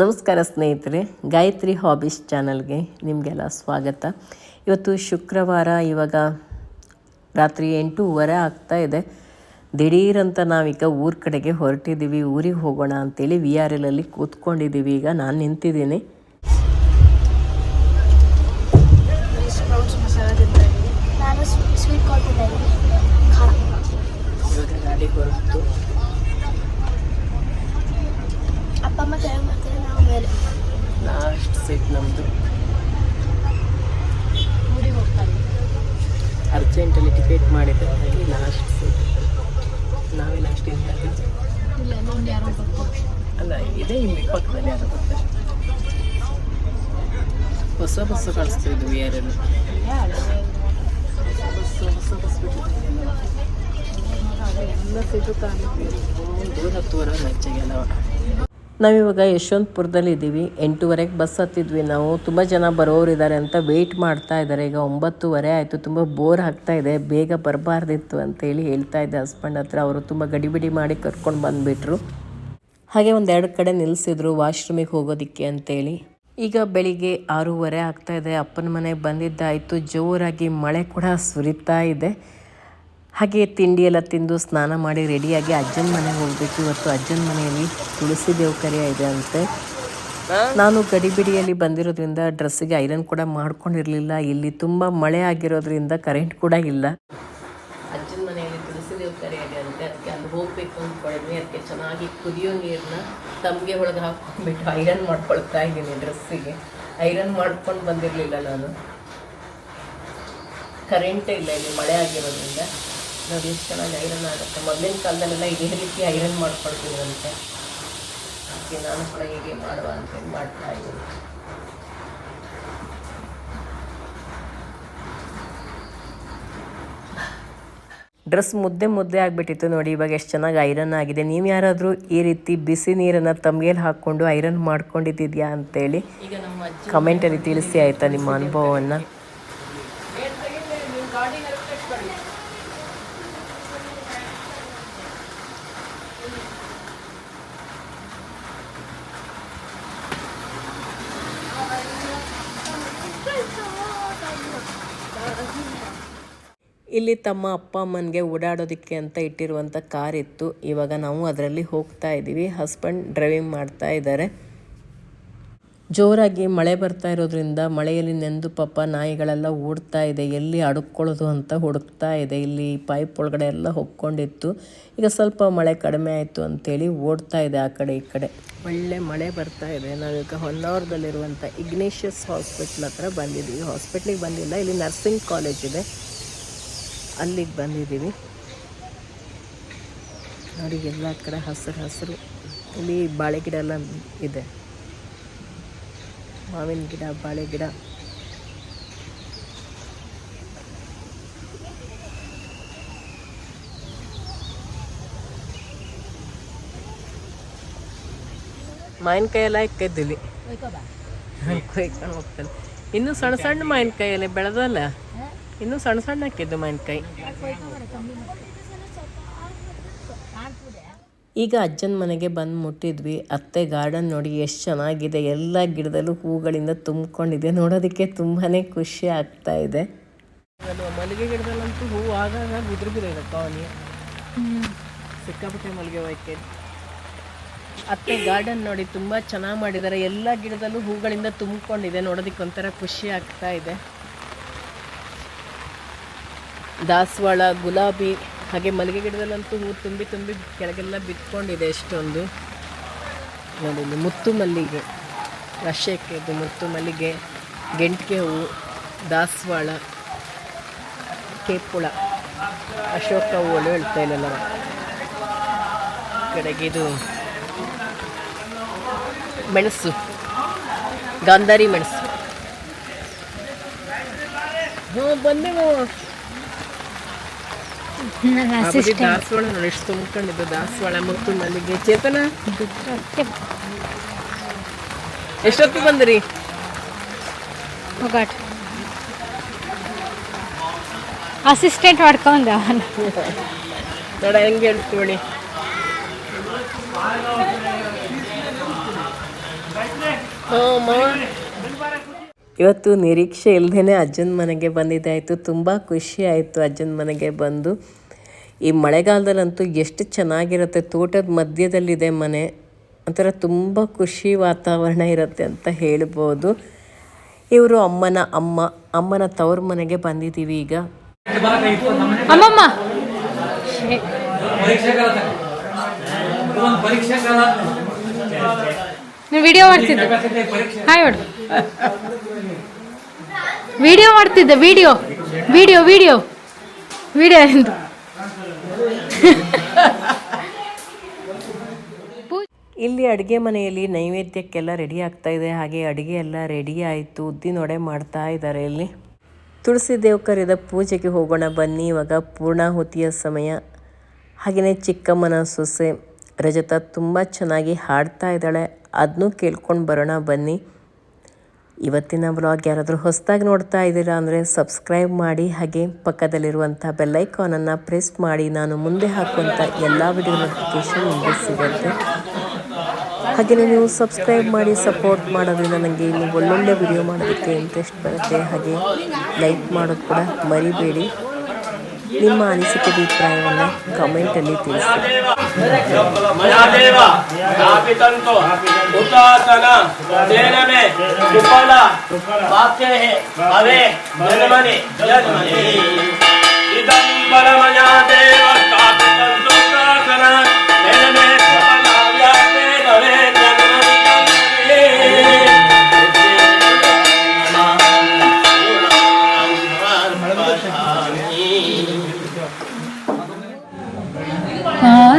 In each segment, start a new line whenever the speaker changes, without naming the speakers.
ನಮಸ್ಕಾರ ಸ್ನೇಹಿತರೆ, ಗಾಯತ್ರಿ ಹಾಬೀಸ್ ಚಾನಲ್ಗೆ ನಿಮಗೆಲ್ಲ ಸ್ವಾಗತ. ಇವತ್ತು ಶುಕ್ರವಾರ, ಇವಾಗ ರಾತ್ರಿ ಎಂಟೂವರೆ ಆಗ್ತಾ ಇದೆ. ದಿಢೀರಂತ ನಾವೀಗ ಊರ ಕಡೆಗೆ ಹೊರಟಿದ್ದೀವಿ, ಊರಿಗೆ ಹೋಗೋಣ ಅಂತೇಳಿ ವಿ ಆರ್ ಎಲ್ಲಲ್ಲಿ ಕೂತ್ಕೊಂಡಿದ್ದೀವಿ. ಈಗ ನಾನು ನಿಂತಿದ್ದೀನಿ. ನಾವಿವಾಗ ಯಶವಂತಪುರದಲ್ಲಿ ಇದ್ದೀವಿ. ಎಂಟೂವರೆಗೆ ಬಸ್ ಹತ್ತಿದ್ವಿ ನಾವು. ತುಂಬ ಜನ ಬರೋರು ಇದ್ದಾರೆ ಅಂತ ವೆಯ್ಟ್ ಮಾಡ್ತಾ ಇದ್ದಾರೆ. ಈಗ ಒಂಬತ್ತುವರೆ ಆಯಿತು. ತುಂಬ ಬೋರ್ ಆಗ್ತಾ ಇದೆ. ಬೇಗ ಬರಬಾರ್ದಿತ್ತು ಅಂತೇಳಿ ಹೇಳ್ತಾ ಇದ್ದೆ ಹಸ್ಬೆಂಡ್ ಹತ್ರ. ಅವರು ತುಂಬ ಗಡಿಬಿಡಿ ಮಾಡಿ ಕರ್ಕೊಂಡು ಬಂದುಬಿಟ್ರು. ಹಾಗೆ ಒಂದೆರಡು ಕಡೆ ನಿಲ್ಲಿಸಿದ್ರು ವಾಶ್ರೂಮಿಗೆ ಹೋಗೋದಕ್ಕೆ ಅಂತೇಳಿ ಈಗ ಬೆಳಿಗ್ಗೆ ಆರೂವರೆ ಆಗ್ತಾ ಇದೆ. ಅಪ್ಪನ ಮನೆಗೆ ಬಂದಿದ್ದಾಯಿತು. ಜೋರಾಗಿ ಮಳೆ ಕೂಡ ಸುರಿತಾ ಇದೆ. ಹಾಗೆ ತಿಂಡಿ ಎಲ್ಲ ತಿಂದು ಸ್ನಾನ ಮಾಡಿ ರೆಡಿಯಾಗಿ ಅಜ್ಜನ ಮನೆಗೆ ಹೋಗ್ಬೇಕು. ಇವತ್ತು ಅಜ್ಜನ ಮನೆಯಲ್ಲಿ ತುಳಸಿ ದೇವಕರ್ಯ ಇದೆ ಅಂತೆ. ನಾನು ಗಡಿಬಿಡಿಯಲ್ಲಿ ಬಂದಿರೋದ್ರಿಂದ ಡ್ರೆಸ್ಸಿಗೆ ಐರನ್ ಕೂಡ ಮಾಡ್ಕೊಂಡಿರಲಿಲ್ಲ. ಇಲ್ಲಿ ತುಂಬ ಮಳೆ ಆಗಿರೋದ್ರಿಂದ ಕರೆಂಟ್ ಕೂಡ ಇಲ್ಲ. ಅಜ್ಜನ ಮನೆಯಲ್ಲಿ ಇದೆ ಅಂತೆ ಅದಕ್ಕೆ ಅಲ್ಲಿ ಹೋಗ್ಬೇಕು ಅಂದ್ಕೊಂಡಿದ್ವಿ ಅದಕ್ಕೆ ಚೆನ್ನಾಗಿ ಕುದಿಯೋ ನೀರನ್ನ ತಮಗೆ ಒಳಗೆ ಹಾಕ್ಕೊಂಡ್ಬಿಟ್ಟು ಐರನ್ ಮಾಡ್ಕೊಳ್ತಾ ಇದ್ದೀನಿ ಡ್ರೆಸ್ಸಿಗೆ. ಐರನ್ ಮಾಡ್ಕೊಂಡು ಬಂದಿರಲಿಲ್ಲ ನಾನು. ಕರೆಂಟೇ ಇಲ್ಲ, ಇಲ್ಲಿ ಮಳೆ ಆಗಿರೋದ್ರಿಂದ. ನೋಡಿ, ಎಷ್ಟು ಚೆನ್ನಾಗಿ ಐರನ್ ಆಗುತ್ತೆ. ಮೊದಲಿನ ಕಾಲದಲ್ಲೆಲ್ಲ ಇದೇ ರೀತಿ ಐರನ್ ಮಾಡ್ಕೊಳ್ತಿದ್ರಂತೆ. ಅದಕ್ಕೆ ನಾನು ಕೂಡ ಹೀಗೆ ಮಾಡುವ ಅಂತೇಳಿ ಮಾಡ್ತಾ ಇದ್ದೀನಿ. ಡ್ರೆಸ್ ಮುದ್ದೆ ಮುದ್ದೆ ಆಗಿಬಿಟ್ಟಿತ್ತು ನೋಡಿ ಇವಾಗ ಎಷ್ಟು ಚೆನ್ನಾಗಿ ಐರನ್ ಆಗಿದೆ. ನೀವು ಯಾರಾದರೂ ಈ ರೀತಿ ಬಿಸಿ ನೀರನ್ನು ತಮ್ಗೆಲ್ಲಿ ಹಾಕ್ಕೊಂಡು ಐರನ್ ಮಾಡ್ಕೊಂಡಿದ್ದೀಯಾ ಅಂತೇಳಿ ಕಮೆಂಟಲ್ಲಿ ತಿಳಿಸಿ ಆಯಿತಾ ನಿಮ್ಮ ಅನುಭವವನ್ನು? ಇಲ್ಲಿ ತಮ್ಮ ಅಪ್ಪ ಅಮ್ಮನಿಗೆ ಓಡಾಡೋದಕ್ಕೆ ಅಂತ ಇಟ್ಟಿರುವಂಥ ಕಾರ್ ಇತ್ತು. ಇವಾಗ ನಾವು ಅದರಲ್ಲಿ ಹೋಗ್ತಾ ಇದ್ದೀವಿ. ಹಸ್ಬೆಂಡ್ ಡ್ರೈವಿಂಗ್ ಮಾಡ್ತಾ ಇದ್ದಾರೆ. ಜೋರಾಗಿ ಮಳೆ ಬರ್ತಾ ಇರೋದ್ರಿಂದ ಮಳೆಯಲ್ಲಿ ನೆಂದು ಪಾಪ ನಾಯಿಗಳೆಲ್ಲ ಓಡ್ತಾ ಇದೆ. ಎಲ್ಲಿ ಅಡುಕೊಳ್ಳೋದು ಅಂತ ಹುಡುಕ್ತಾ ಇದೆ. ಇಲ್ಲಿ ಪೈಪ್ ಒಳಗಡೆ ಎಲ್ಲ ಹೊಕ್ಕೊಂಡಿತ್ತು. ಈಗ ಸ್ವಲ್ಪ ಮಳೆ ಕಡಿಮೆ ಆಯಿತು ಅಂತೇಳಿ ಓಡ್ತಾ ಇದೆ ಆ ಕಡೆ ಈ ಕಡೆ. ಒಳ್ಳೆ ಮಳೆ ಬರ್ತಾ ಇದೆ. ನಾವೀಗ ಹೊನ್ನಾವರದಲ್ಲಿರುವಂಥ ಇಗ್ನೇಷಿಯಸ್ ಹಾಸ್ಪಿಟ್ಲ್ ಹತ್ರ ಬಂದಿದ್ದೀವಿ. ಹಾಸ್ಪಿಟ್ಲಿಗೆ ಬಂದಿಲ್ಲ. ಇಲ್ಲಿ ನರ್ಸಿಂಗ್ ಕಾಲೇಜ್ ಇದೆ. ಅಲ್ಲಿಗೆ ಬಂದಿದ್ದೀವಿ. ನೋಡಿ ಎಲ್ಲ ಕಡೆ ಹಸಿರು ಹಸಿರು. ಇಲ್ಲಿ ಬಾಳೆ ಗಿಡ ಎಲ್ಲ ಇದೆ. ಮಾವಿನ ಗಿಡ ಬಾಳೆ ಗಿಡ. ಮಾವಿನಕಾಯಿ ಎಲ್ಲ ಇಕ್ಕಿದ್ದಿಲ್ಲಿ ಕೊಯ್ಕೊಂಡು ಹೋಗ್ತಾನೆ. ಇನ್ನೂ ಸಣ್ಣ ಸಣ್ಣ ಮಾವಿನಕಾಯಿ ಎಲ್ಲ ಬೆಳೆದಲ್ಲ? ಇನ್ನೂ ಸಣ್ಣ ಸಣ್ಣ ಹಾಕಿದ್ದು ಮಾವಿನಕಾಯಿ. ಈಗ ಅಜ್ಜನ ಮನೆಗೆ ಬಂದು ಮುಟ್ಟಿದ್ವಿ. ಅತ್ತೆ ಗಾರ್ಡನ್ ನೋಡಿ ಎಷ್ಟು ಚೆನ್ನಾಗಿದೆ. ಎಲ್ಲ ಗಿಡದಲ್ಲೂ ಹೂಗಳಿಂದ ತುಂಬಿಕೊಂಡಿದೆ. ನೋಡೋದಕ್ಕೆ ತುಂಬಾ ಖುಷಿ ಆಗ್ತಾ ಇದೆ. ಮಲ್ಲಿಗೆ ಗಿಡದಲ್ಲಂತೂ ಹೂ ಆಗಾಗ ಬಿದ್ರು ಬಿದ್ದಿದೆ ಕಾವನಿ ಸಿಕ್ಕಾಪಟ್ಟೆ ಮಲ್ಲಿಗೆ ಹೋಯ್ಕೆ ಅತ್ತೆ ಗಾರ್ಡನ್ ನೋಡಿ ತುಂಬ ಚೆನ್ನಾಗಿ ಮಾಡಿದ್ದಾರೆ. ಎಲ್ಲ ಗಿಡದಲ್ಲೂ ಹೂಗಳಿಂದ ತುಂಬಿಕೊಂಡಿದೆ. ನೋಡೋದಕ್ಕೆ ಒಂಥರ ಖುಷಿ ಆಗ್ತಾ ಇದೆ. ದಾಸವಾಳ, ಗುಲಾಬಿ, ಹಾಗೆ ಮಲ್ಲಿಗೆ ಗಿಡದಲ್ಲಂತೂ ಹೂ ತುಂಬಿ ತುಂಬಿ ಕೆಳಗೆಲ್ಲ ಬಿತ್ಕೊಂಡಿದೆ ಎಷ್ಟೊಂದು. ನೋಡಿ ಮುತ್ತು ಮಲ್ಲಿಗೆ ರಶಕ್ಕೆ ಇದು ಮುತ್ತು ಮಲ್ಲಿಗೆ, ಗೆಂಟಿಗೆ ಹೂವು ದಾಸವಾಳ, ಕೇಪುಳ, ಅಶೋಕ ಹೂಗಳು ಹೇಳ್ತಾ ಇಲ್ಲಲ್ಲ ಕಡೆಗೆ ಇದು ಮೆಣಸು, ಗಾಂಧಾರಿ ಮೆಣಸು. ಹ್ಞೂ ಬದಿ ದಾಸವಾಳ ನೋಡಿ ಎಷ್ಟು ತುಂಬ್ಕೊಂಡಿದ್ದು ದಾಸವಾಳ ಮುತ್ತು ಮಲ್ಲಿಗೆ. ಚೇತನ? ಎಷ್ಟೊತ್ತು ಬಂದ್ರಿ?
ಹೋಗಾಟ. ಅಸಿಸ್ಟೆಂಟ್ ಮಾಡ್ಕೊಂಡ
ನೋಡ ಹೆಂಗೆ ಹೇಳ್ತೀವಿ ಇವತ್ತು ನಿರೀಕ್ಷೆ ಇಲ್ಲದೇ ಅಜ್ಜನ ಮನೆಗೆ ಬಂದಿದ್ದಾಯಿತು ತುಂಬ ಖುಷಿ ಆಯಿತು ಅಜ್ಜನ ಮನೆಗೆ ಬಂದು. ಈ ಮಳೆಗಾಲದಲ್ಲಂತೂ ಎಷ್ಟು ಚೆನ್ನಾಗಿರುತ್ತೆ. ತೋಟದ ಮಧ್ಯದಲ್ಲಿದೆ ಮನೆ. ಒಂಥರ ತುಂಬ ಖುಷಿ ವಾತಾವರಣ ಇರುತ್ತೆ ಅಂತ ಹೇಳ್ಬೋದು. ಇವರು ಅಮ್ಮನ ಅಮ್ಮ ಅಮ್ಮನ ತವ್ರ ಮನೆಗೆ ಬಂದಿದ್ದೀವಿ ಈಗ.
ಅಮ್ಮಮ್ಮ! ನೀವು ವಿಡಿಯೋ ಮಾಡ್ತಿದ್ದೆ. ಹಾಯ್ ಹೊಡ್ ವಿಡಿಯೋ ಮಾಡ್ತಿದ್ದೆ ವಿಡಿಯೋ ವಿಡಿಯೋ ವಿಡಿಯೋ ವಿಡಿಯೋ ಎಂದು.
ಇಲ್ಲಿ ಅಡುಗೆ ಮನೆಯಲ್ಲಿ ನೈವೇದ್ಯಕ್ಕೆಲ್ಲ ರೆಡಿ ಆಗ್ತಾ ಇದೆ. ಹಾಗೆ ಅಡುಗೆ ಎಲ್ಲ ರೆಡಿ ಆಯಿತು. ಉದ್ದಿನೊಡೆ ಮಾಡ್ತಾ ಇದ್ದಾರೆ ಇಲ್ಲಿ. ತುಳಸಿ ದೇವ್ ಕರೆದ ಪೂಜೆಗೆ ಹೋಗೋಣ ಬನ್ನಿ. ಇವಾಗ ಪೂರ್ಣಾಹುತಿಯ ಸಮಯ. ಹಾಗೆಯೇ ಚಿಕ್ಕಮ್ಮನ ಸೊಸೆ ರಜತ ತುಂಬ ಚೆನ್ನಾಗಿ ಹಾಡ್ತಾ ಇದ್ದಾಳೆ. ಅದನ್ನೂ ಕೇಳ್ಕೊಂಡು ಬರೋಣ ಬನ್ನಿ. ಇವತ್ತಿನ ಬ್ಲಾಗ್ ಯಾರಾದರೂ ಹೊಸದಾಗಿ ನೋಡ್ತಾ ಇದ್ದೀರಾ ಅಂದರೆ ಸಬ್ಸ್ಕ್ರೈಬ್ ಮಾಡಿ, ಹಾಗೆ ಪಕ್ಕದಲ್ಲಿರುವಂಥ ಬೆಲ್ಲೈಕಾನನ್ನು ಪ್ರೆಸ್ ಮಾಡಿ. ನಾನು ಮುಂದೆ ಹಾಕುವಂಥ ಎಲ್ಲ ವಿಡಿಯೋ ನೋಟಿಫಿಕೇಷನ್ ನಿಮಗೆ ಸಿಗುತ್ತೆ. ಹಾಗೆಯೇ ನೀವು ಸಬ್ಸ್ಕ್ರೈಬ್ ಮಾಡಿ, ಸಪೋರ್ಟ್ ಮಾಡೋದ್ರಿಂದ ನನಗೆ ಇನ್ನು ಒಳ್ಳೊಳ್ಳೆ ವಿಡಿಯೋ ಮಾಡೋದಕ್ಕೆ ಇಂಟ್ರೆಸ್ಟ್ ಬರುತ್ತೆ. ಹಾಗೆ ಲೈಕ್ ಮಾಡೋದು ಕೂಡ ಮರಿಬೇಡಿ. ನಿಮ್ಮ ಅನಿಸಿಕೆ ಅಭಿಪ್ರಾಯವನ್ನು ಕಮೆಂಟಲ್ಲಿ ತಿಳಿಸಿ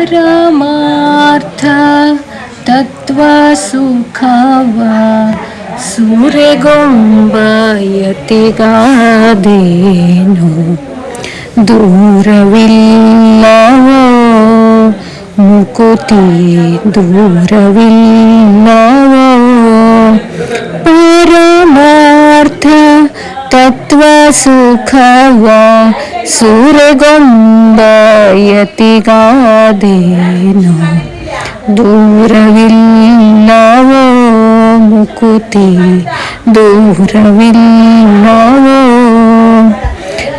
परमार्थ तत्त्वसुखाव സൂര്യകുംബയത്തി ഗാദേനു ദൂരവില്ലവോ മുക്കുതി ദൂരവില്ലവോ
പരമാർത്ഥ തത്വസുഖവ ಸುಖವ ಸೂರೆಗೊಂಬಯತಿಗಾದೇನು ದೂರವಿಲ್ಲವೋ ಮುಕುತಿ ದೂರವಿಲ್ಲವೋ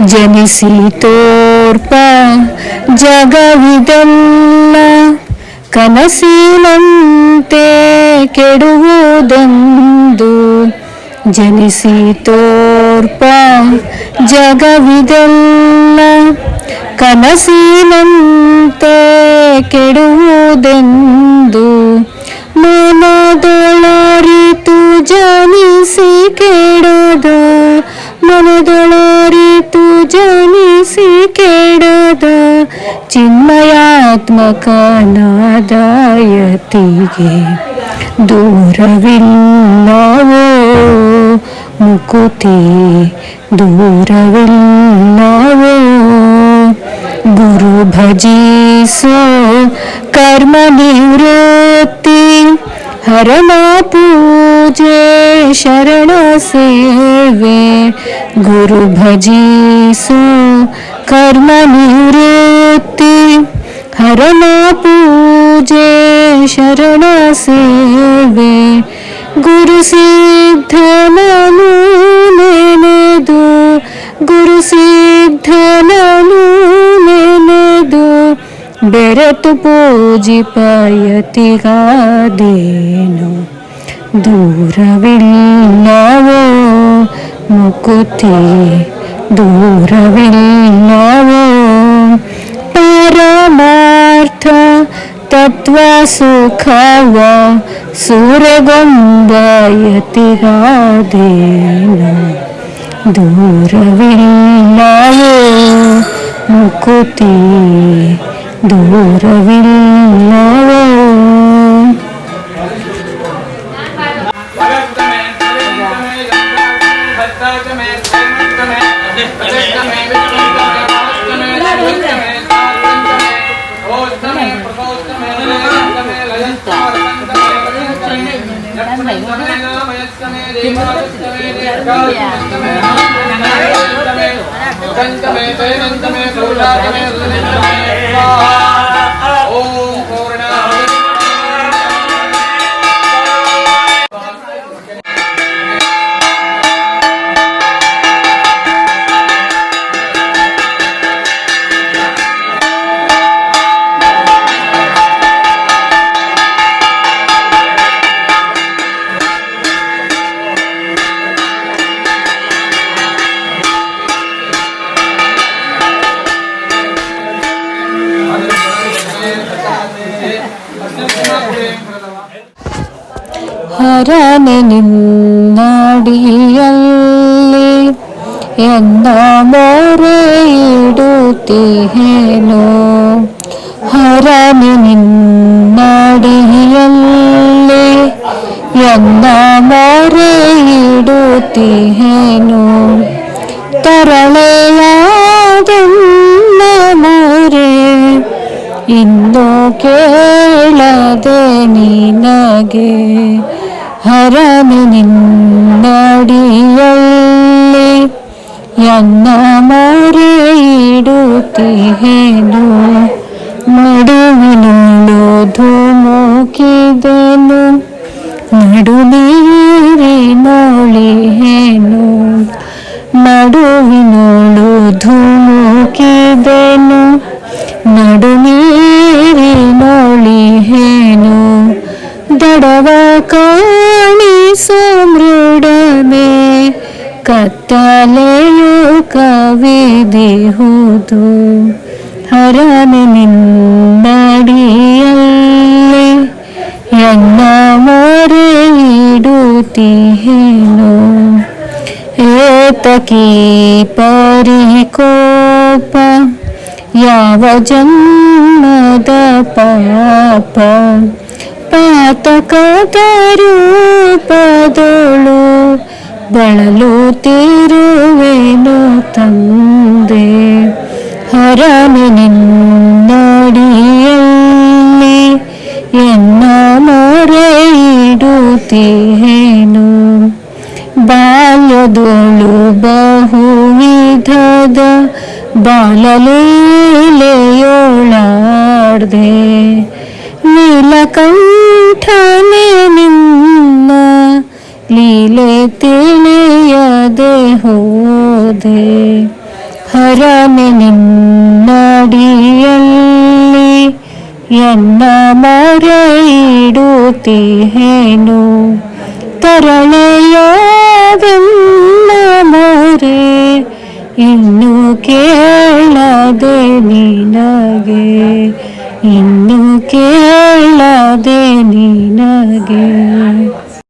ಜನಿಸಿ ತೋರ್ಪ ಜಗವಿದೆಲ್ಲ ಕನಸಿನಂತೆ ಕೆಡುವುದೆಂದು ಜನಿಸಿ ತೋರ್ಪ ಜಗವಿದೆಲ್ಲ ಕನಸಿನಂತೆ ಕೆಡುವುದೆಂದು ಮನದೊಳರಿತು ಜನಿಸಿ ಕೆಡದ ಮನದೊಳರಿತು ಜನಿಸಿ ಕೆಡದ ಚಿನ್ಮಯಾತ್ಮಕನಾದಾಯತಿಗೆ ದೂರವಿಲ್ಲವೋ? ಮುಕುತಿ ದೂರವಿಲ್ಲವೋ ಗುರು ಭಜಿಸೋ ಕರ್ಮ ನಿವೃತ್ತಿ ಹರಣ ಪೂಜೆ ಶರಣ ಸೇವೆ ಗುರು ಭಜಿಸೋ ಕರ್ಮ ನಿವೃತ್ತಿ ಹರಣ ಪೂಜೆ ಶರಣ ಸೇವೆ గురు సిద్ధనను నేనేదు గురు సిద్ధనను నేనేదు బెరతు పూజి పయతిగా దేను దూర వెళ్ళావో ముకుతి దూర వెళ్ళావో పరమార్థ तत्त्वसुखव सुरगुम्बयति
राधेन दूरविल्लयो
मुकुति दूरविल्लयो మే మే మే ശരണി നിന്നടിയല്ലേ? എന്നോ മോരയിടുത്തിഹേനോ ഹരണി നിന്നടിയല്ലേ? എന്നോ മോരയിടുത്തിഹേനോ തരളയാതെന്ന മോരേ ഇന്നു കേളതെ നിനകേ ഹരമിനിന്നടിയല്ലേ എന്ന മറിയിടുത്തിഹേനു നടുവിലുള്ളതുമോക്കിതേനു നടുനീരിനോളിഹേനു നടുവിനുള്ളതുമോക്കിതേനു നടുനീരിനോളിഹേനു ദടവ കാ ನಡು ನೀರಿನೊಳಿಹೇನು ನಡುವಿನೋಳು ಧುಮುಕಿದೆನು ನಡು ನೀರಿನೊಳಿಹೇನು ದಡವ ಕಾಣಿಸು ಮೃಡನೆ ಕತ್ತಲೆಯು ಕವಿದಿಹುದು ಹರನೆ ನಿನ್ನಡಿಯಲ್ಲಿ ಎನ್ನ ಮೊರೆ ಇಡುತ್ತೀಹೇನು ಏತಕಿ ಪರಿಕೋಪ ಯಾವ ಜನ್ಮದ ಪಾಪ ಪಾತಕದ ರೂಪದೊಳು ಬಳಲುತ್ತಿರುವೆನು ತಂದೆ ಹರನೆ ನಿನ್ನಡಿಯಲ್ಲಿ ಎನ್ನ ಮೊರೆ ಇಡುತ್ತೀಹೇನು ಬಾಲ್ಯದೊಳು ಬಹುವಿಧದ ಬಾಲಲೀಲೆಯೋಳಾಡ್ದೆ ತಿಳಿಯದೆ ಹೋದೆ ಹರನೆ ನಿನ್ನಡಿಯಲ್ಲಿ ಎನ್ನ ಮೊರೆ ಇಡುತ್ತೀಹೇನು ತರಳೆಯಾದೆಲ್ಲ ಮೊರೆ ಇನ್ನು ಕೇಳದೆ ನಿನಗೆ ಇನ್ನು ಕೇಳದೆ ನಿನಗೆ